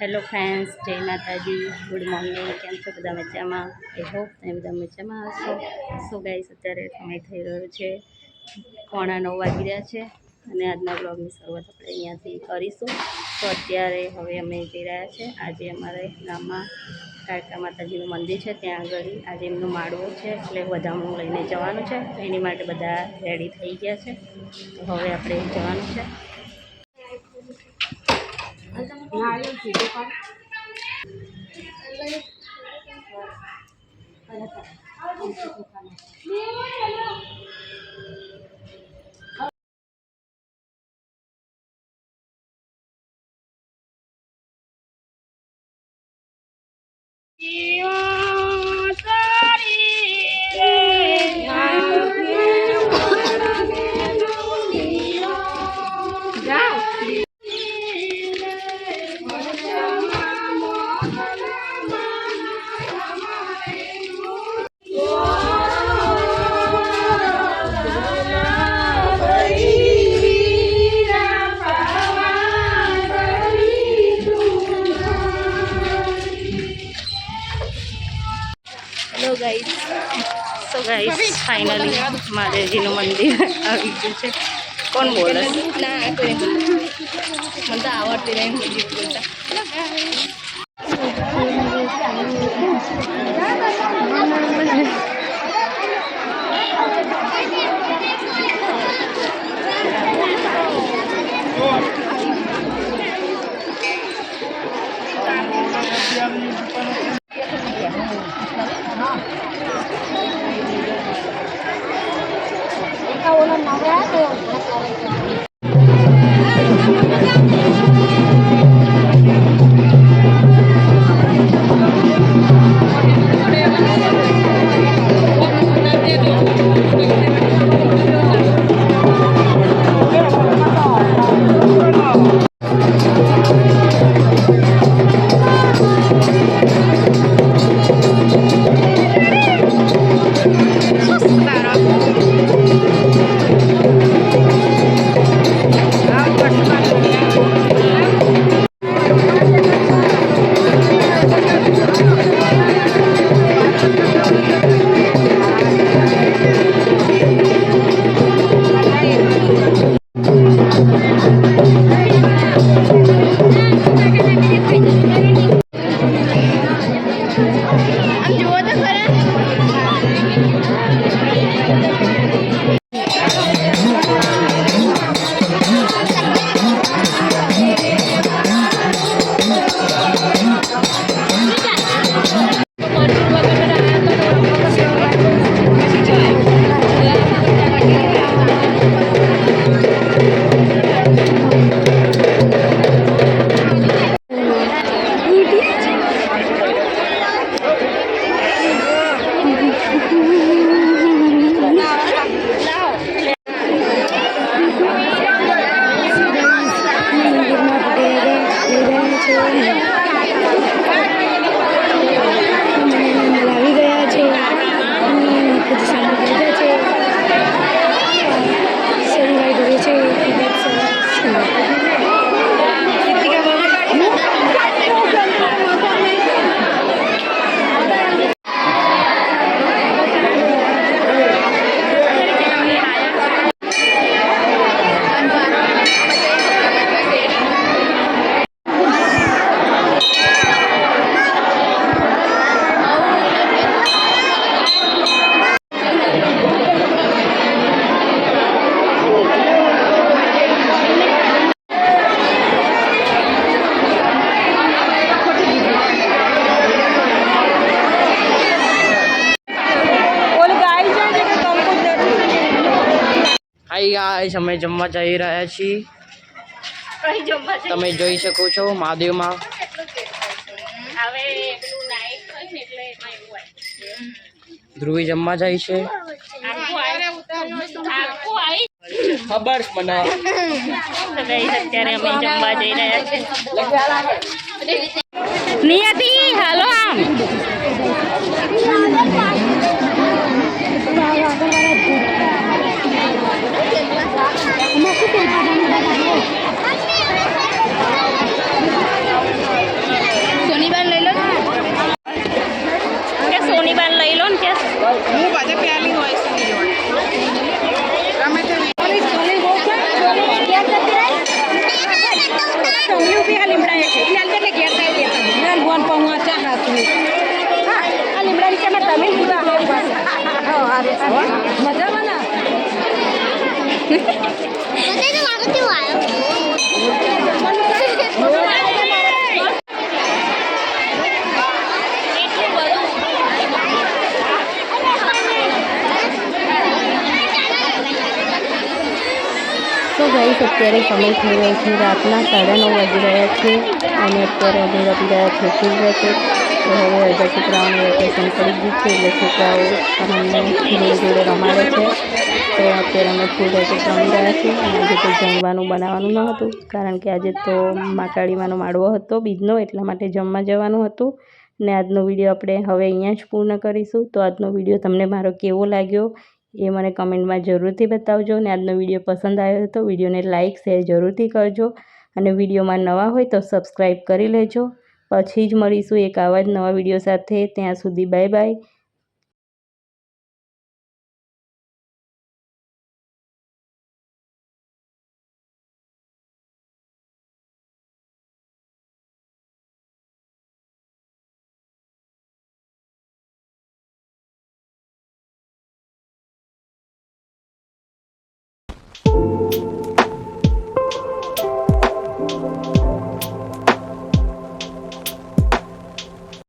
Hello friends જય માતાજી good morning કેમ છો બધા મજામાં? એ હોપ તમે બધા મજામાં હશો. સો ગાઈસ અત્યારે સમય થઈ રહ્યો છે, પોણા નવ વાગી રહ્યા છે અને આજના બ્લોગની શરૂઆત આપણે અહીંયાથી કરીશું. તો અત્યારે હવે અમે જઈ રહ્યા છે. આજે અમારે ગામમાં કાળકા માતાજીનું મંદિર છે, ત્યાં આગળ આજે એમનું માળવો છે, એટલે વધામણું લઈને જવાનું છે. એની માટે બધા રેડી થઈ ગયા છે. તો હવે આપણે જવાનું છે. gitu kan Yeah. ફાઇનલી મહાદેવજીનું મંદિર આવી ગયું છે. કોણ બોલે? ના, કોઈ મને તો આવડતી નહીં મ્યુઝિક બોલતા આમ હાઈ ગાઈસ અમે જમવા જઈ રહ્યા છીએ. કઈ જમવા છે તમે જોઈ શકો છો મહાદેવમાં. હોય હોય ધ્રુવી જમવા જાય છે. ખબર મને. અત્યારે અમે જમવા જઈ રહ્યા છીએ. નિયતિ હાલો આમ. રૂપિયા લીમડા એક એટલે એટલે ઘેરતા લેતા બોન પણ હું ચા ખાતું હા આ લીમડા નીચેમાં તમે પીવા મજામાં ના? તો ગાઈસ, અત્યારે સમય થઈ રહ્યો છે. રાતના સાડા નવ વાગી રહ્યા છે અને અત્યારે અમે વાગી રહ્યા છે ફૂલ છે તો હવે અડધા છોકરાઓને વેકેશન પડી ગયું છે, એટલે છોકરાઓ અમને જોડે જોડે રમાડે છે. તો અત્યારે અમે ફૂલ રેકેટ રમી રહ્યા છીએ. અને આજે તો જમવાનું બનાવવાનું ન હતું, કારણ કે આજે તો માકાળીમાંનો માળવો હતો, બીજનો, એટલા માટે જમવા જવાનું હતું. ને આજનો વીડિયો આપણે હવે અહીંયા જ પૂર્ણ કરીશું. તો આજનો વીડિયો તમને મારો કેવો લાગ્યો? એ મને કમેન્ટમાં જરૂરથી બતાવજો અને આજનો વીડિયો પસંદ આવ્યો તો વિડીયોને લાઇક, શેર જરૂરથી કરજો અને વિડીયોમાં નવા હોય તો સબસ્ક્રાઈબ કરી લેજો. પછી જ મળીશું એક આવા જ નવા વીડિયો સાથે. ત્યાં સુધી બાય બાય.